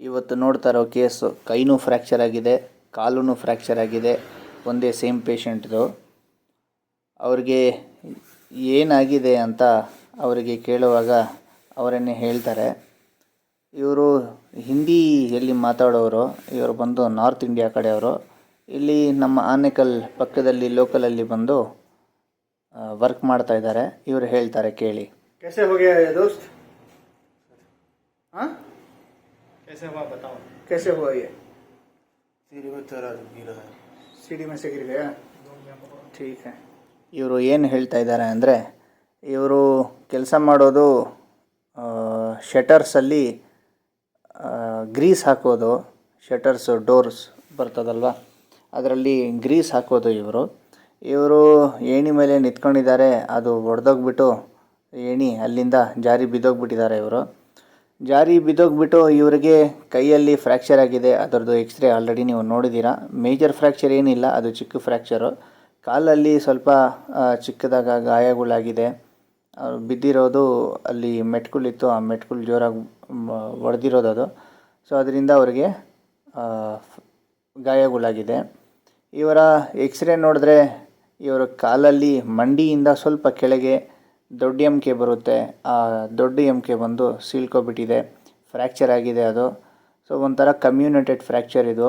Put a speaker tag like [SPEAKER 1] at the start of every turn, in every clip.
[SPEAKER 1] ಇವತ್ತು ನೋಡ್ತಾ ಇರೋ ಕೇಸು ಕೈನೂ ಫ್ರ್ಯಾಕ್ಚರ್ ಆಗಿದೆ ಕಾಲೂ ಫ್ರ್ಯಾಕ್ಚರ್ ಆಗಿದೆ ಒಂದೇ ಸೇಮ್ ಪೇಷಂಟ್ದು ಅವ್ರಿಗೆ ಏನಾಗಿದೆ ಅಂತ ಅವರಿಗೆ ಕೇಳುವಾಗ ಅವರನ್ನೇ ಹೇಳ್ತಾರೆ ಇವರು ಹಿಂದಿಯಲ್ಲಿ ಮಾತಾಡೋರು ಇವರು ಬಂದು ನಾರ್ತ್ ಇಂಡಿಯಾ ಕಡೆಯವರು ಇಲ್ಲಿ ನಮ್ಮ ಆನೇಕಲ್ ಪಕ್ಕದಲ್ಲಿ ಲೋಕಲಲ್ಲಿ ಬಂದು ವರ್ಕ್ ಮಾಡ್ತಾ ಇದ್ದಾರೆ ಇವರು ಹೇಳ್ತಾರೆ ಕೇಳಿ
[SPEAKER 2] कैसे हो गया ये दोस्त हाँ
[SPEAKER 3] कैसे हुआ बताओ
[SPEAKER 2] कैसे हुआ ये
[SPEAKER 3] सीढ़ी में चढ़ा गिरा है
[SPEAKER 2] सीढ़ी में से गिर गया ठीक है
[SPEAKER 1] ಇವರು ಏನು ಹೇಳ್ತಾ ಇದ್ದಾರೆ ಅಂದರೆ ಇವರು ಕೆಲಸ ಮಾಡೋದು ಶಟರ್ಸಲ್ಲಿ ಗ್ರೀಸ್ ಹಾಕೋದು ಶಟರ್ಸು ಡೋರ್ಸ್ ಬರ್ತದಲ್ವ ಅದರಲ್ಲಿ ಗ್ರೀಸ್ ಹಾಕೋದು ಇವರು ಇವರು ಏಣಿ ಮೇಲೆ ನಿಂತ್ಕೊಂಡಿದ್ದಾರೆ ಅದು ಒಡೆದೋಗ್ಬಿಟ್ಟು ಏಣಿ ಅಲ್ಲಿಂದ ಜಾರಿ ಬಿದ್ದೋಗ್ಬಿಟ್ಟಿದ್ದಾರೆ ಇವರು ಜಾರಿ ಬಿದ್ದೋಗ್ಬಿಟ್ಟು ಇವರಿಗೆ ಕೈಯಲ್ಲಿ ಫ್ರ್ಯಾಕ್ಚರ್ ಆಗಿದೆ. ಅದರದ್ದು ಎಕ್ಸ್ರೇ ಆಲ್ರೆಡಿ ನೀವು ನೋಡಿದ್ದೀರಾ. ಮೇಜರ್ ಫ್ರ್ಯಾಕ್ಚರ್ ಏನಿಲ್ಲ, ಅದು ಚಿಕ್ಕ ಫ್ರ್ಯಾಕ್ಚರು ಕಾಲಲ್ಲಿ ಸ್ವಲ್ಪ ಚಿಕ್ಕದಾಗ ಗಾಯಗಳಾಗಿದೆ. ಬಿದ್ದಿರೋದು ಅಲ್ಲಿ ಮೆಟ್ಕುಳಿತ್ತು ಆ ಮೆಟ್ಕುಳು ಜೋರಾಗಿ ಒಡೆದಿರೋದು ಅದು. ಸೊ ಅದರಿಂದ ಅವರಿಗೆ ಗಾಯಗಳಾಗಿದೆ. ಇವರ ಎಕ್ಸ್ರೇ ನೋಡಿದ್ರೆ, ಇವರ ಕಾಲಲ್ಲಿ ಮಂಡಿಯಿಂದ ಸ್ವಲ್ಪ ಕೆಳಗೆ ದೊಡ್ಡ ಎಮ್ಕೆ ಬರುತ್ತೆ. ಆ ದೊಡ್ಡ ಎಮ್ಕೆ ಬಂದು ಸೀಳ್ಕೊಬಿಟ್ಟಿದೆ. ಫ್ರ್ಯಾಕ್ಚರ್ ಆಗಿದೆ ಅದು. ಸೊ ಒಂಥರ ಕಮ್ಯುನೇಟೆಡ್ ಫ್ರ್ಯಾಕ್ಚರ್ ಇದು.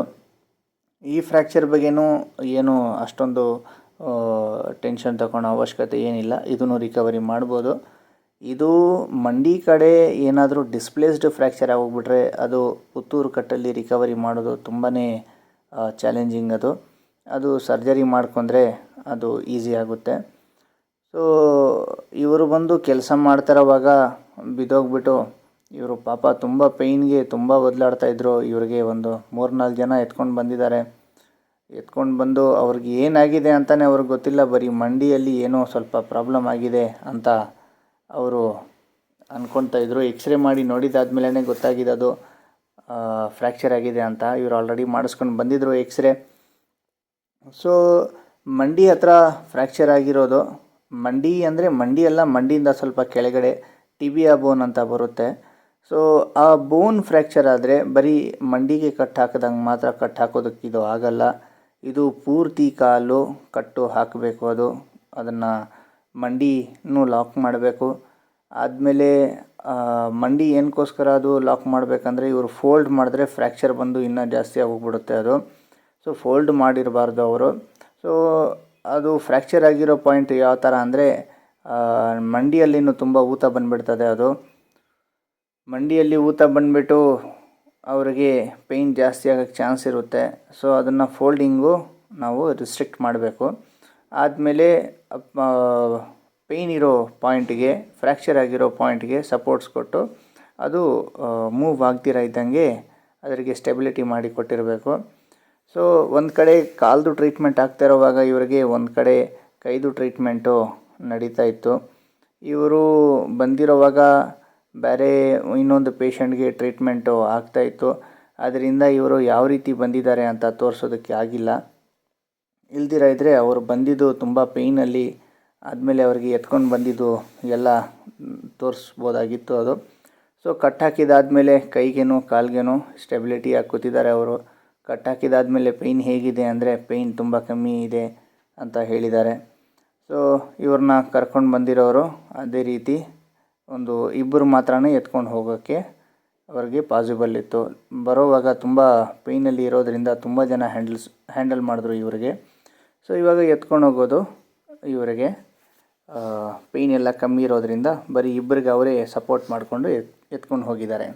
[SPEAKER 1] ಈ ಫ್ರ್ಯಾಕ್ಚರ್ ಬಗ್ಗೆನೂ ಏನು ಅಷ್ಟೊಂದು ಟೆನ್ಷನ್ ತಗೊಳ್ಳೋ ಅವಶ್ಯಕತೆ ಏನಿಲ್ಲ. ಇದನ್ನು ರಿಕವರಿ ಮಾಡ್ಬೋದು. ಇದು ಮಂಡಿ ಕಡೆ ಏನಾದರೂ ಡಿಸ್ಪ್ಲೇಸ್ಡ್ ಫ್ರ್ಯಾಕ್ಚರ್ ಆಗೋಗ್ಬಿಟ್ರೆ ಅದು ಪುತ್ತೂರು ಕಟ್ಟಲ್ಲಿ ರಿಕವರಿ ಮಾಡೋದು ತುಂಬಾ ಚಾಲೆಂಜಿಂಗ್ ಅದು. ಅದು ಸರ್ಜರಿ ಮಾಡ್ಕೊಂಡ್ರೆ ಅದು ಈಸಿ ಆಗುತ್ತೆ. ಸೊ ಇವರು ಬಂದು ಕೆಲಸ ಮಾಡ್ತಿರೋವಾಗ ಬಿದ್ದೋಗ್ಬಿಟ್ಟು ಇವರು ಪಾಪ ತುಂಬ ಪೈನ್ಗೆ ತುಂಬ ಬದಲಾಡ್ತಾ ಇದ್ದರು ಇವರಿಗೆ ಒಂದು ಮೂರ್ನಾಲ್ಕು ಜನ ಎತ್ಕೊಂಡು ಬಂದಿದ್ದಾರೆ. ಎತ್ಕೊಂಡು ಬಂದು ಅವ್ರಿಗೆ ಏನಾಗಿದೆ ಅಂತಲೇ ಅವ್ರಿಗೆ ಗೊತ್ತಿಲ್ಲ. ಬರೀ ಮಂಡಿಯಲ್ಲಿ ಏನೋ ಸ್ವಲ್ಪ ಪ್ರಾಬ್ಲಮ್ ಆಗಿದೆ ಅಂತ ಅವರು ಅಂದ್ಕೊಳ್ತಾ ಇದ್ದರು ಎಕ್ಸ್ರೇ ಮಾಡಿ ನೋಡಿದಾದ್ಮೇಲೆ ಗೊತ್ತಾಗಿದೆ ಅದು ಫ್ರ್ಯಾಕ್ಚರ್ ಆಗಿದೆ ಅಂತ. ಇವರು ಆಲ್ರೆಡಿ ಮಾಡಿಸ್ಕೊಂಡು ಬಂದಿದ್ದರು ಎಕ್ಸ್ರೇ ಸೊ ಮಂಡಿ ಹತ್ರ ಫ್ರ್ಯಾಕ್ಚರ್ ಆಗಿರೋದು. ಮಂಡಿ ಅಂದರೆ ಮಂಡಿ ಅಲ್ಲ, ಮಂಡಿಯಿಂದ ಸ್ವಲ್ಪ ಕೆಳಗಡೆ ಟಿಬಿಯಾ ಬೋನ್ ಅಂತ ಬರುತ್ತೆ. ಸೊ ಆ ಬೋನ್ ಫ್ರ್ಯಾಕ್ಚರ್ ಆದರೆ ಬರೀ ಮಂಡಿಗೆ ಕಟ್ ಹಾಕಿದಂಗೆ ಮಾತ್ರ ಕಟ್ ಹಾಕೋದಕ್ಕೆ ಇದು ಆಗಲ್ಲ. ಇದು ಪೂರ್ತಿ ಕಾಲು ಕಟ್ಟು ಹಾಕಬೇಕು ಅದು. ಅದನ್ನು ಮಂಡಿನೂ ಲಾಕ್ ಮಾಡಬೇಕು. ಆದಮೇಲೆ ಮಂಡಿ ಏನಕ್ಕೋಸ್ಕರ ಅದು ಲಾಕ್ ಮಾಡಬೇಕಂದ್ರೆ ಇವರು ಫೋಲ್ಡ್ ಮಾಡಿದ್ರೆ ಫ್ರ್ಯಾಕ್ಚರ್ ಬಂದು ಇನ್ನೂ ಜಾಸ್ತಿ ಆಗೋಗ್ಬಿಡುತ್ತೆ ಅದು. ಸೊ ಫೋಲ್ಡ್ ಮಾಡಿರಬಾರ್ದು ಅವರು. ಸೊ ಅದು ಫ್ರ್ಯಾಕ್ಚರ್ ಆಗಿರೋ ಪಾಯಿಂಟ್ ಯಾವ ಥರ ಅಂದರೆ ಮಂಡಿಯಲ್ಲಿನೂ ತುಂಬ ಊತ ಬಂದುಬಿಡ್ತದೆ ಅದು. ಮಂಡಿಯಲ್ಲಿ ಊತ ಬಂದುಬಿಟ್ಟು ಅವರಿಗೆ ಪೇಯ್ನ್ ಜಾಸ್ತಿ ಆಗೋಕ್ಕೆ ಚಾನ್ಸ್ ಇರುತ್ತೆ. ಸೊ ಅದನ್ನು ಫೋಲ್ಡಿಂಗು ನಾವು ರಿಸ್ಟ್ರಿಕ್ಟ್ ಮಾಡಬೇಕು. ಆದಮೇಲೆ ಪೇಯ್ನ್ ಇರೋ ಪಾಯಿಂಟ್ಗೆ ಫ್ರ್ಯಾಕ್ಚರ್ ಆಗಿರೋ ಪಾಯಿಂಟ್ಗೆ ಸಪೋರ್ಟ್ಸ್ ಕೊಟ್ಟು ಅದು ಮೂವ್ ಆಗ್ತಿರ ಇದ್ದಂಗೆ ಅದರಿಗೆ ಸ್ಟೆಬಿಲಿಟಿ ಮಾಡಿ ಕೊಟ್ಟಿರಬೇಕು. ಸೊ ಒಂದು ಕಡೆ ಕಾಲ್ದು ಟ್ರೀಟ್ಮೆಂಟ್ ಆಗ್ತಾ ಇರೋವಾಗ ಇವರಿಗೆ ಒಂದು ಕಡೆ ಕೈದು ಟ್ರೀಟ್ಮೆಂಟು ನಡೀತಾ ಇತ್ತು. ಇವರು ಬಂದಿರೋವಾಗ ಬೇರೆ ಇನ್ನೊಂದು ಪೇಷಂಟ್ಗೆ ಟ್ರೀಟ್ಮೆಂಟು ಆಗ್ತಾ ಇತ್ತು. ಅದರಿಂದ ಇವರು ಯಾವ ರೀತಿ ಬಂದಿದ್ದಾರೆ ಅಂತ ತೋರಿಸೋದಕ್ಕೆ ಆಗಿಲ್ಲ. ಇಲ್ದಿರ ಇದ್ದರೆ ಅವರು ಬಂದಿದ್ದು ತುಂಬ ಪೇಯ್ನಲ್ಲಿ ಆದಮೇಲೆ ಅವರಿಗೆ ಎತ್ಕೊಂಡು ಬಂದಿದ್ದು ಎಲ್ಲ ತೋರಿಸ್ಬೋದಾಗಿತ್ತು ಅದು. ಸೊ ಕಟ್ ಹಾಕಿದಾದಮೇಲೆ ಕೈಗೇನು, ಕಾಲ್ಗೇನು ಸ್ಟೆಬಿಲಿಟಿಯಾಗಿ ಕೂತಿದ್ದಾರೆ ಅವರು. ಕಟ್ ಹಾಕಿದಾದಮೇಲೆ ಪೇಯ್ನ್ ಹೇಗಿದೆ ಅಂದರೆ ಪೇಯ್ನ್ ತುಂಬ ಕಮ್ಮಿ ಇದೆ ಅಂತ ಹೇಳಿದ್ದಾರೆ. ಸೊ ಇವ್ರನ್ನ ಕರ್ಕೊಂಡು ಬಂದಿರೋರು ಅದೇ ರೀತಿ ಒಂದು ಇಬ್ಬರು ಮಾತ್ರನೇ ಎತ್ಕೊಂಡು ಹೋಗೋಕ್ಕೆ ಅವರಿಗೆ ಪಾಸಿಬಲ್ ಇತ್ತು. ಬರೋವಾಗ ತುಂಬ ಪೇಯ್ನಲ್ಲಿ ಇರೋದರಿಂದ ತುಂಬ ಜನ ಹ್ಯಾಂಡಲ್ಸ್ ಹ್ಯಾಂಡಲ್ ಮಾಡಿದ್ರು ಇವರಿಗೆ. ಸೊ ಇವಾಗ ಎತ್ಕೊಂಡು ಹೋಗೋದು ಇವರಿಗೆ. ಪೇಯ್ನ್ ಎಲ್ಲ ಕಮ್ಮಿ ಇರೋದರಿಂದ ಬರೀ ಇಬ್ಬರಿಗೆ ಅವರೇ ಸಪೋರ್ಟ್ ಮಾಡಿಕೊಂಡು ಎತ್, ಎತ್ಕೊಂಡು ಹೋಗಿದ್ದಾರೆ.